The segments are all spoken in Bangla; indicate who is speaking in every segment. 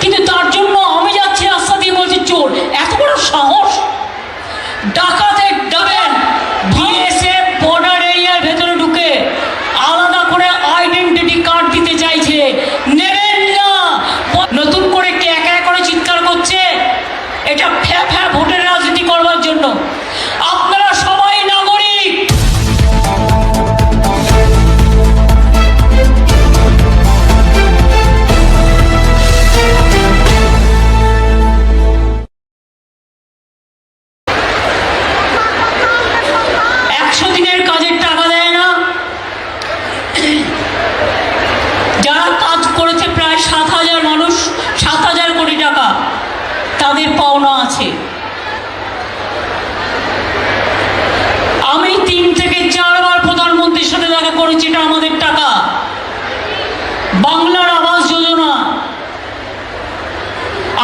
Speaker 1: কিন্তু তার জন্য আমি যাচ্ছি রাস্তা দিয়ে বলছি চোর এত বড় সাহস? ডাকাতের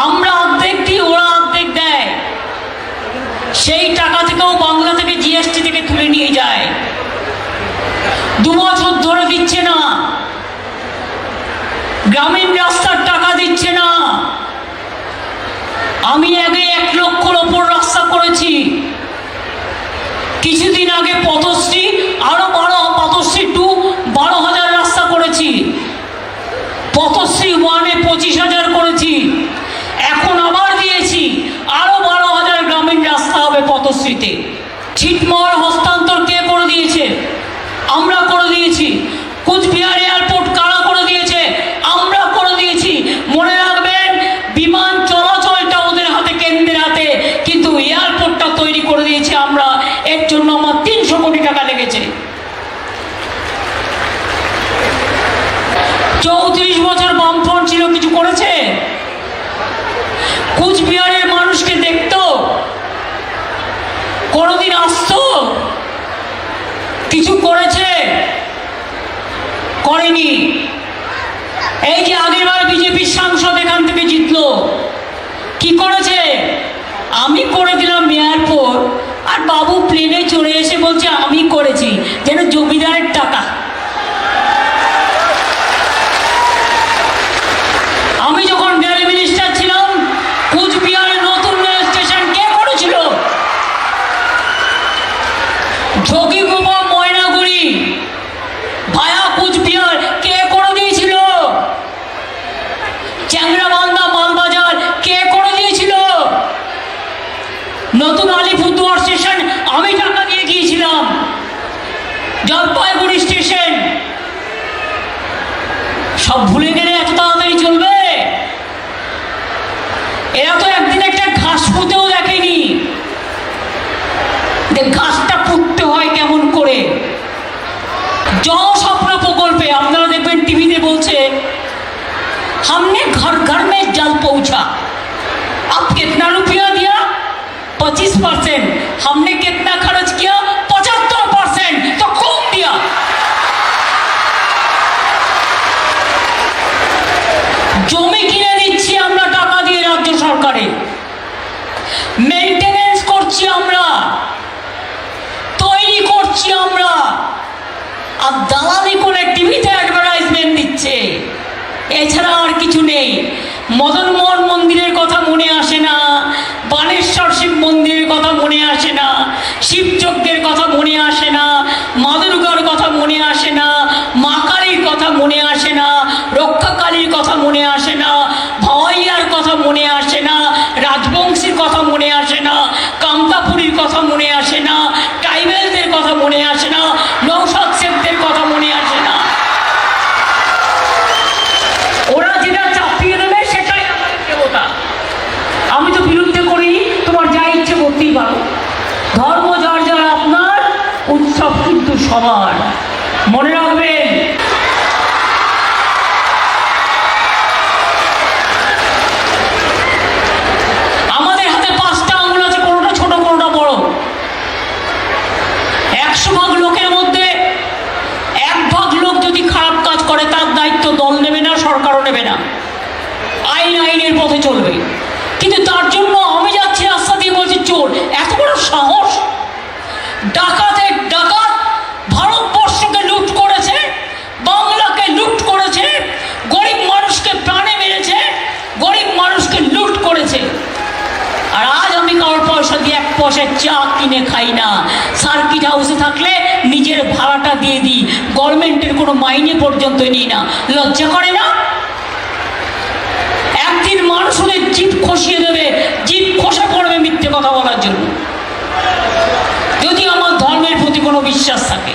Speaker 1: আমরা অর্ধেক দিই, ওরা অর্ধেক দেয়। সেই টাকা থেকেও বাংলা থেকে জিএসটি থেকে তুলে নিয়ে যায়। দু বছর ধরে দিচ্ছে না। গ্রামীণ রাস্তার টাকা দিচ্ছে না। আমি আগে এক লক্ষর ওপর রাস্তা করেছি। কিছুদিন আগে পথশ্রী আরও বারো পথশ্রী টু বারো হাজার রাস্তা করেছি। পথশ্রী ওয়ানে পঁচিশ হাজার করেছি এখন আবার দিয়েছি আরও বারো হাজার গ্রামীণ রাস্তা পথশ্রীতে ছিটমহল হস্তান্তর কে করে দিয়েছে? আমরা করে দিয়েছি। কুচবিহার এয়ারপোর্ট কারা করে দিয়েছে? আমরা করে দিয়েছি। মনে রাখবেন, বিমান চলাচলটা ওদের হাতে কেন্দ্রের হাতে কিন্তু এয়ারপোর্টটা তৈরি করে দিয়েছি আমরা। এর জন্য আমার তিনশো কোটি টাকা লেগেছে। চৌত্রিশ বছর বামফ্রন্ট ছিল, কিছু করেছে? কুচবিহারের কোনোদিন আসতো? কিছু করেছে? করেনি। এই যে আগেরবার বিজেপির সাংসদ এখান থেকে জিতল, কি করেছে? আমি করে দিলাম পর আর বাবু প্লেনে চলে এসে বলছে, আমি করেছি। যেন জমিদারের টাকা আমি যখন রেল মিনিস্টার ছিলাম কুচবিহারে নতুন রেল স্টেশন কে করেছিল যোগীগোপা ময়নাগুড়ি ভায়া কুচবিহার কে করে দিয়েছিল চ্যাংরাবান্ধা মালবাজার কে করে দিয়েছিল নতুন আলিপুরদুয়ার স্টেশন আমি টাকা দিয়ে গিয়েছিলাম জলপাইগুড়ি স্টেশন সব ভুলে গেলে এত তাড়াতাড়ি চলবে এরা তো একদিন একটা ঘাস পুঁতেও দেখেনি যে ঘাসটা পুঁততে হয় কেমন করে জল স্বপ্ন প্রকল্পে আপনারা দেখবেন টিভিতে বলছে हमने घर घर में जल पहुंचा अब कितना रुपया दिया पच्चीस परसेंट हमने कितना खर्च किया पचहत्तर परसेंट तो खूब दिया জমি কিনে দিচ্ছি আমরা টাকা দিয়ে রাজ্য সরকারে মেনটেনেন্স করছি আমরা তৈরি করছি আমরা। আর দালালি করে টিভিতে অ্যাডভার্টাইজমেন্ট দিচ্ছে। এছাড়া আর কিছু নেই। মদন মোহন মন্দিরের কথা মনে আসে না। বানেশ্বর শিব মন্দিরের কথা মনে আসে না। শিবযজ্ঞের কথা মনে আসে না। মা দুর্গার কথা মনে আসে না। মা কালীর কথা মনে আসে না। রক্ষাকালীর কথা মনে আসে না। ভাওয়াইয়ার কথা মনে আসে না। রাজবংশীর কথা মনে আসে না। কামতাপুরীর কথা মনে আসে না। মনে আসে না। নৌসাদ কথা মনে আসে না। ওরা যেটা চাপিয়ে দেবে, সেটাই আমাদের দেবতা। আমি তো বিরুদ্ধে করি তোমার যা ইচ্ছে করতেই পারো। ধর্ম যার যার আপনার, উৎসব কিন্তু সবার মনে রাখবেন আমাদের হাতে পাঁচটা আঙুল আছে কোনোটা ছোট কোনোটা বড় একশো ভাগ লোকের মধ্যে এক ভাগ লোক যদি খারাপ কাজ করে তার দায়িত্ব দল নেবে না সরকারও নেবে না আইন আইনের পথে চলবে কিন্তু তার জন্য আমি যাচ্ছি রাস্তা দিয়ে বলছি চোর এত বড় সাহস ডাকাতের ডাকাত ভারতবর্ষকে লুট করেছে বাংলাকে লুট করেছে গরিব মানুষকে প্রাণে মেরেছে গরিব পয়সা পয়সার চা কিনে খাই না। সার্কিট হাউসে থাকলে নিজের ভাড়াটা দিয়ে দিই। গভর্নমেন্টের কোনো মাইনে পর্যন্ত নিই না। লজ্জা করে না? একদিন মানুষ ওদের জিপ খসিয়ে দেবে। জিপ খসে পড়বে মিথ্যে কথা বলার জন্য। যদি আমার ধর্মের প্রতি কোনো বিশ্বাস থাকে।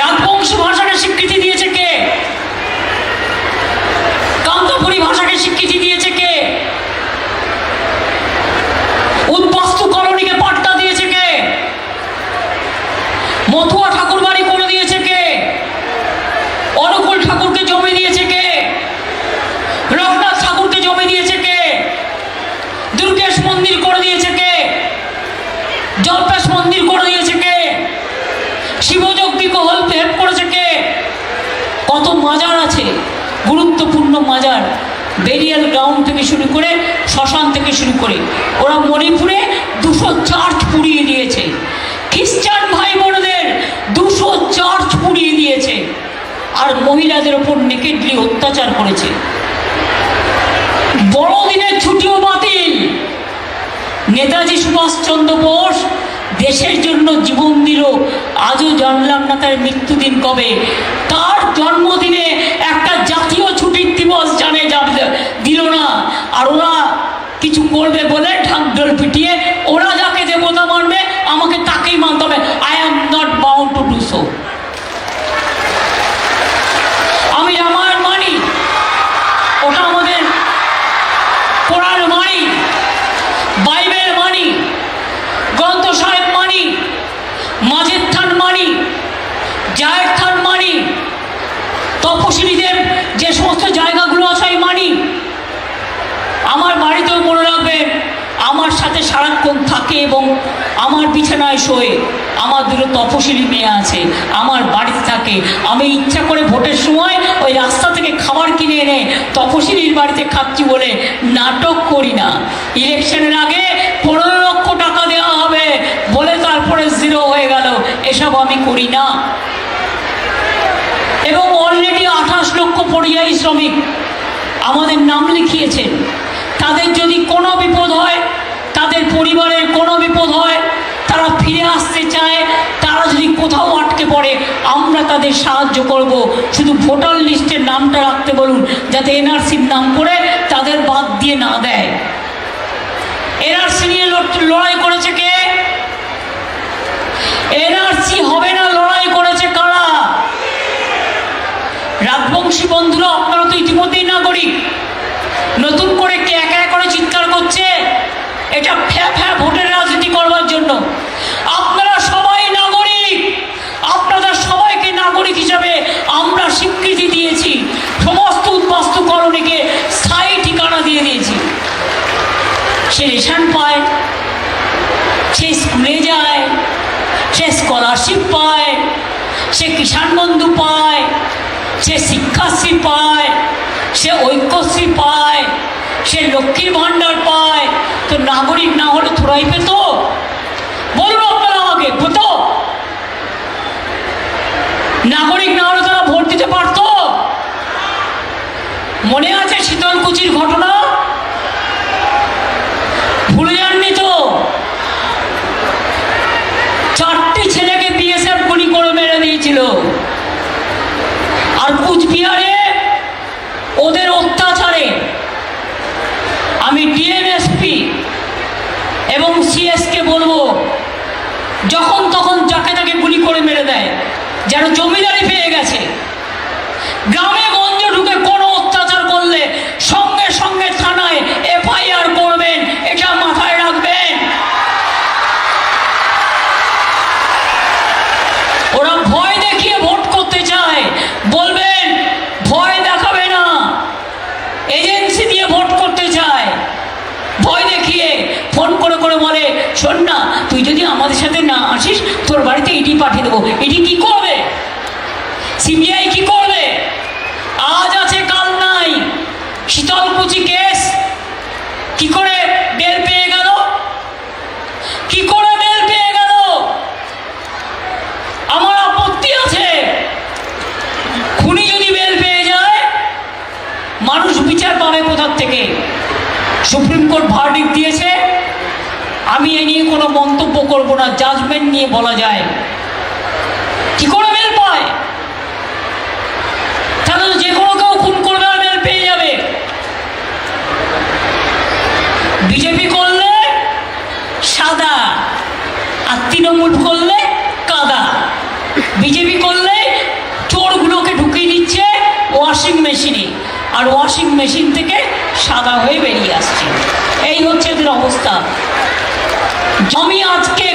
Speaker 1: রাজবংশী ভাষাকে স্বীকৃতি দিয়েছে কে কান্তপুরী ভাষাকে স্বীকৃতি দিয়েছে কে উদ্বাস্তু কলোনিকে পাট্টা দিয়েছে কে মথুয়া ঠাকুর বাড়ি করে দিয়েছে কে অনুকূল ঠাকুরকে জমি দিয়েছে কে রঘুনাথ ঠাকুরকে জমি দিয়েছে কে দুর্গেশ মন্দির করে দিয়েছে কে জল্পেশ মন্দির করে দিয়েছে কে শিবযজ্ঞিক হেল্প হেল্প করেছে কে কত মাজার আছে গুরুত্বপূর্ণ মাজার বেরিয়াল গ্রাউন্ড থেকে শুরু করে শ্মশান থেকে শুরু করে। ওরা মণিপুরে দুশো চার্চ পুড়িয়ে দিয়েছে। খ্রিস্টান ভাই বোনদের দুশো চার্চ পুড়িয়ে দিয়েছে। আর মহিলাদের ওপর নেকেডলি অত্যাচার করেছে। বড়দিনের ছুটিও বাতিল। নেতাজি সুভাষচন্দ্র বোস দেশের জন্য জীবন দিল। আজও জানলাম না তার মৃত্যুদিন কবে। তার জন্মদিনে একটা জাতীয় ছুটির দিবস জানে যাবে দিল না আর ওরা কিছু করবে বলে ঢাকঢোল পিটিয়ে ওরা যাকে দেবতা মানবে আমাকে তাকেই মানতে হবে I am not bound to do so আমি রামায়ণ মানি ওটা আমাদের কোরআন মানি বাইবেল মানি গ্রন্থ সাহেব মানি মাঝের থান মানি জায়ের থান মানি তপশিলীদের যে সমস্ত জায়গাগুলো আছে আমি মানি আমার বাড়িতেও মনে রাখবে আমার সাথে সারাক্ষণ থাকে এবং আমার বিছানায় শোয়ে আমার দুটো তপশিলি মেয়ে আছে, আমার বাড়িতে থাকে। আমি ইচ্ছা করে ভোটের সময় ওই রাস্তা থেকে খাবার কিনে এনে তপশিলির বাড়িতে খাচ্ছি বলে নাটক করি না। ইলেকশনের আগে পনেরো লক্ষ টাকা দেওয়া হবে বলে তারপরে জিরো হয়ে গেল। এসব আমি করি না। এবং অলরেডি আঠাশ লক্ষ পরিযায়ী শ্রমিক আমাদের নাম লিখিয়েছেন। তাদের যদি কোনো বিপদ হয়, তাদের পরিবারের কোনো বিপদ হয় তারা ফিরে আসতে চায় তারা যদি কোথাও আটকে পড়ে, আমরা তাদের সাহায্য করব। শুধু ভোটার লিস্টের নামটা রাখতে বলুন, যাতে এনআরসির নাম করে তাদের বাদ দিয়ে না দেয়। এনআরসি নিয়ে লড়াই করেছে কে? এনআরসি হবে না লড়াই করেছে কারা? রাজবংশী বন্ধুরা, আপনারা তো ইতিমধ্যেই নাগরিক। নতুন করে কে একা করে চিৎকার করছে? এটা ফ্যা ফ্যা ভোটের রাজনীতি করবার জন্য আপনারা সবাই নাগরিক আপনাদের সবাইকে নাগরিক হিসাবে আমরা স্বীকৃতি দিয়েছি। সমস্ত উদ্বাস্তু কলোনিকে স্থায়ী ঠিকানা দিয়ে দিয়েছি। সে রেশন পায়, সে স্কুলে যায়, সে স্কলারশিপ পায়, সে কিষাণ বন্ধু পায়, সে শিক্ষাশ্রী পায়, সে ঐক্যশ্রী পায়, সে লক্ষ্মীর ভাণ্ডার পায়। তো নাগরিক না হলে থোড়াই পেত? বলুন আপনারা আমাকে, পেত? নাগরিক না হলে তারা ভোট দিতে পারতো মনে আছে শীতলকুচির ঘটনা? ভুলে যাননি তো? চারটি ছেলেকে বিএসএফ গুলি করে মেরে দিয়েছিল। আর কুচবিহারে ওদের অত্যাচারে আমি ডিএমএসপি এবং সিএসকে বলব, যখন তখন যাকে তাকে গুলি করে মেরে দেয়, যেন জমিদারি পেয়ে গেছে। গ্রামে ফোন করে করে বলে, শোন না, তুই যদি আমাদের সাথে না আসিস, তোর বাড়িতে ইডি পাঠিয়ে দেবো। ইডি কি করবে? সিবিআই কি করবে? আজ আছে, কাল নাই। শীতলকুচি কেস। কি করে বেল পেয়ে গেল? কি করে বেল পেয়ে গেল? আমার আপত্তি আছে। খুনি যদি বেল পেয়ে যায়, মানুষ বিচার পাবে কোথার থেকে? সুপ্রিম কোর্ট ভার্ডিক দিয়ে আমি এ নিয়ে কোনো মন্তব্য করব না জাজমেন্ট নিয়ে বলা যায়। কি করে মেল পায়? তাহলে যে কোনো কেউ খুন করবে আর মেল পেয়ে যাবে। বিজেপি করলে সাদা, আর তৃণমূল করলে কাদা। বিজেপি করলে চোরগুলোকে ঢুকিয়ে দিচ্ছে ওয়াশিং মেশিনে, আর ওয়াশিং মেশিন থেকে সাদা হয়ে বেরিয়ে আসছে। এই হচ্ছে এদের অবস্থা। জমি আজকে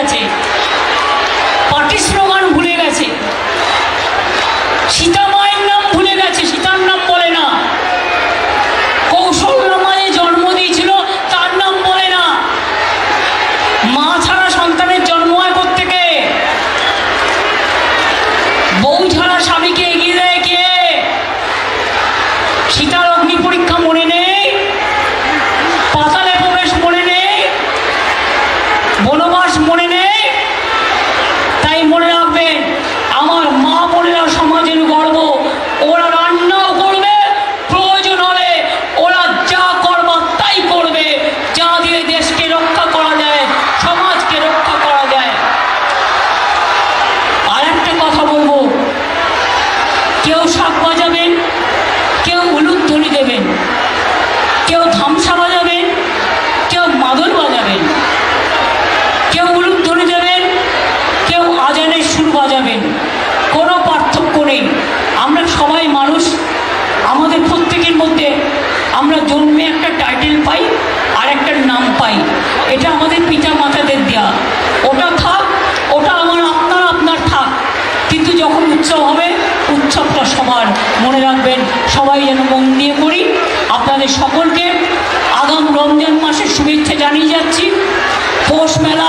Speaker 1: আছে বনবাস মনে নেই। সবাই যেন মন দিয়ে করি আপনাদের সকলকে আগাম রমজান মাসের শুভেচ্ছা জানিয়ে যাচ্ছি। পৌষ মেলা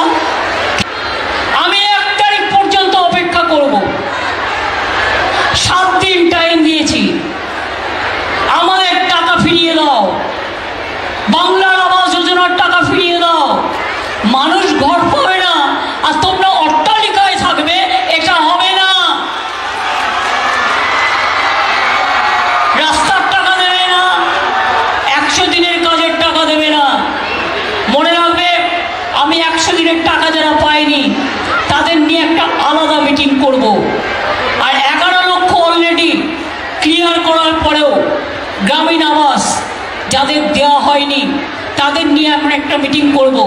Speaker 1: তাদের নিয়ে আমরা একটা মিটিং করব।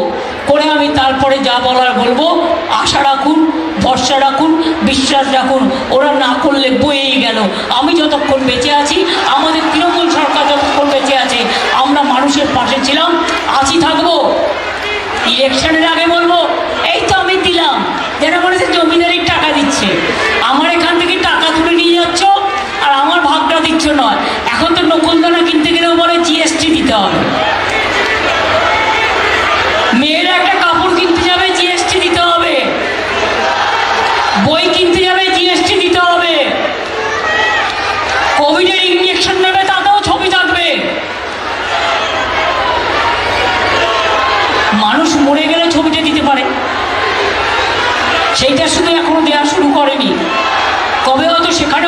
Speaker 1: করে আমি তারপরে যা বলার বলব, আশা রাখুন, ভরসা রাখুন, বিশ্বাস রাখুন, ওরা না করলে বয়েই গেল আমি যতক্ষণ বেঁচে আছি, আমাদের তৃণমূল সরকার যতক্ষণ বেঁচে আছে, আমরা মানুষের পাশে ছিলাম, আছি থাকব ইলেকশনের আগে বলব সেইটা শুধু এখনও দেওয়া শুরু করেনি। কবে হয়তো সেখানে